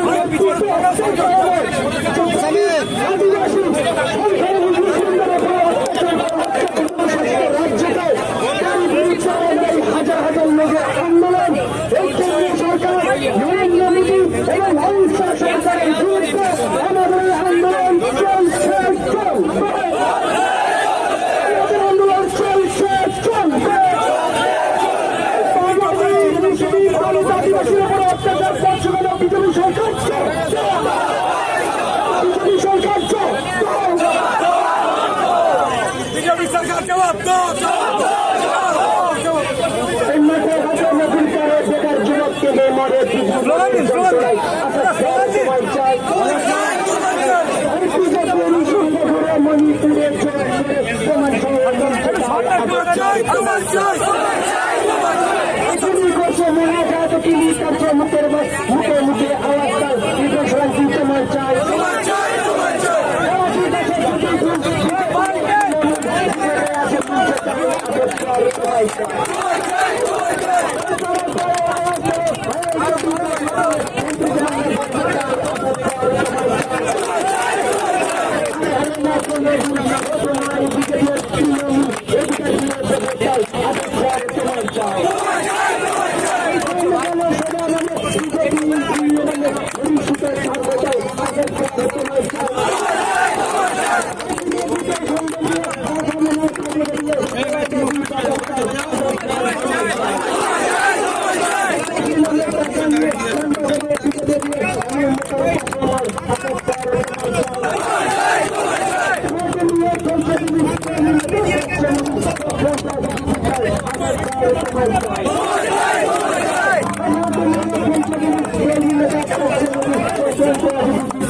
অনেক পিছিয়ে Slogan, slogan.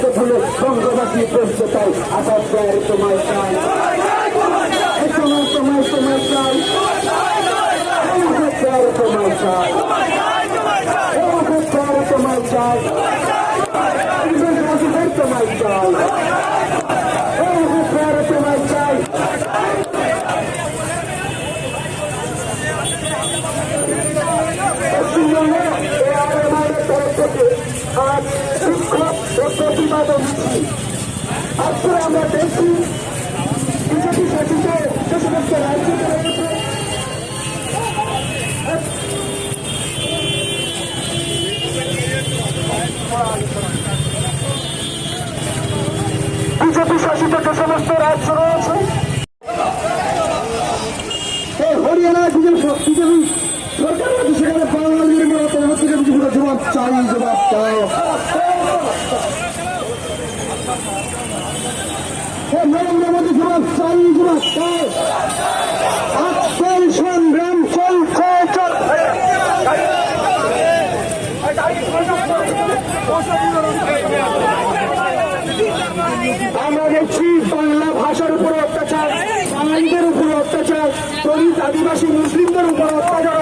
হলো বঙ্গবাসী করতে চাই। আবার দেয় তোমায় চাই। তোমার তোমায় তোমায় চাই। তোমায় চাই। তোমায় চাই। বিক্ষোভ ও প্রতিবাদ মিছিল আজকে আমরা দেখছি বিজেপি শাসিত যে সমস্ত রাজ্যে রয়েছে বিজেপি শাসিত যে সমস্ত রাজ্য রয়েছে হরিয়ানা বিজেপি সরকার সেখানে বাঙালির মতো জবাব চাই জবাব চাও নরেন্দ্র মোদী যুবক চাই যুবক সংগ্রাম আমরা দেখছি বাংলা ভাষার উপর অত্যাচার বাঙালিদের উপর অত্যাচার দলিত আদিবাসী মুসলিমদের উপর অত্যাচার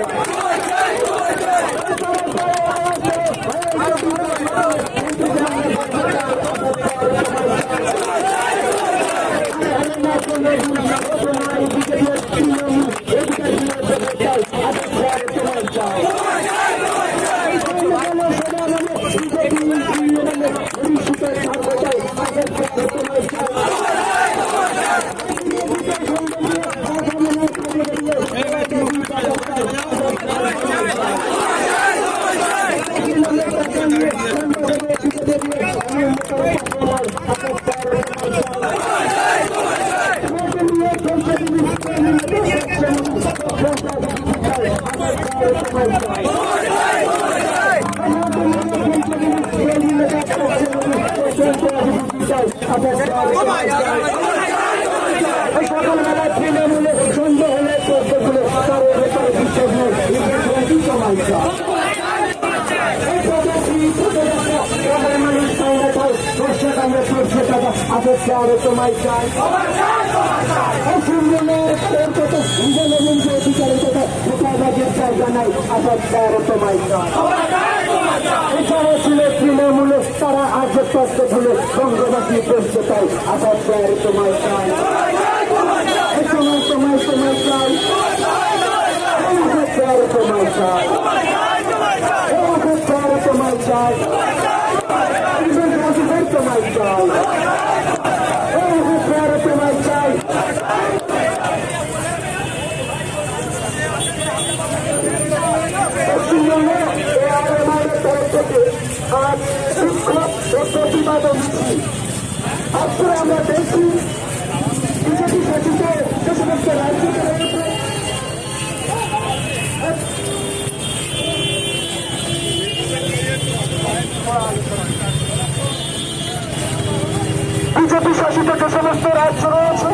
¡Vaya, তৃণমূলে সন্দেহ হলে চোখগুলো তার ব্যাপারে বিশ্বাস নেই কি সমস্যা আরও তোমায় চাই এছাড়া ছিল তৃণমূলে তারা আজ কষ্ট ছিল বঙ্গবাসী করতে চাই আসার পরে তোমায় চাই সময় তোমায় তোমায় চাই আসার পরে তোমায় চাই আসার পরে তোমায় চাই তোমায় চাই উৎপাদন আজকে আমরা দেখছি বিজেপি শাসিত যে সমস্ত রাজ্যকে রয়েছে বিজেপি শাসিত যে সমস্ত রাজ্য রয়েছে।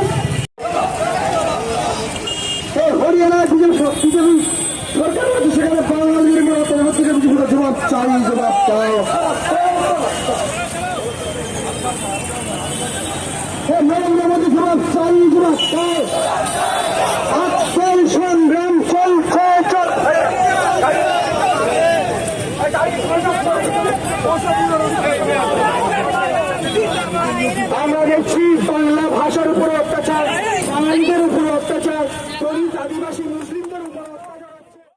বিজেপি সরকার সেখানে মতো জবাব চাই জবাব চাই নরেন্দ্র মোদী জবাব সাই জবাব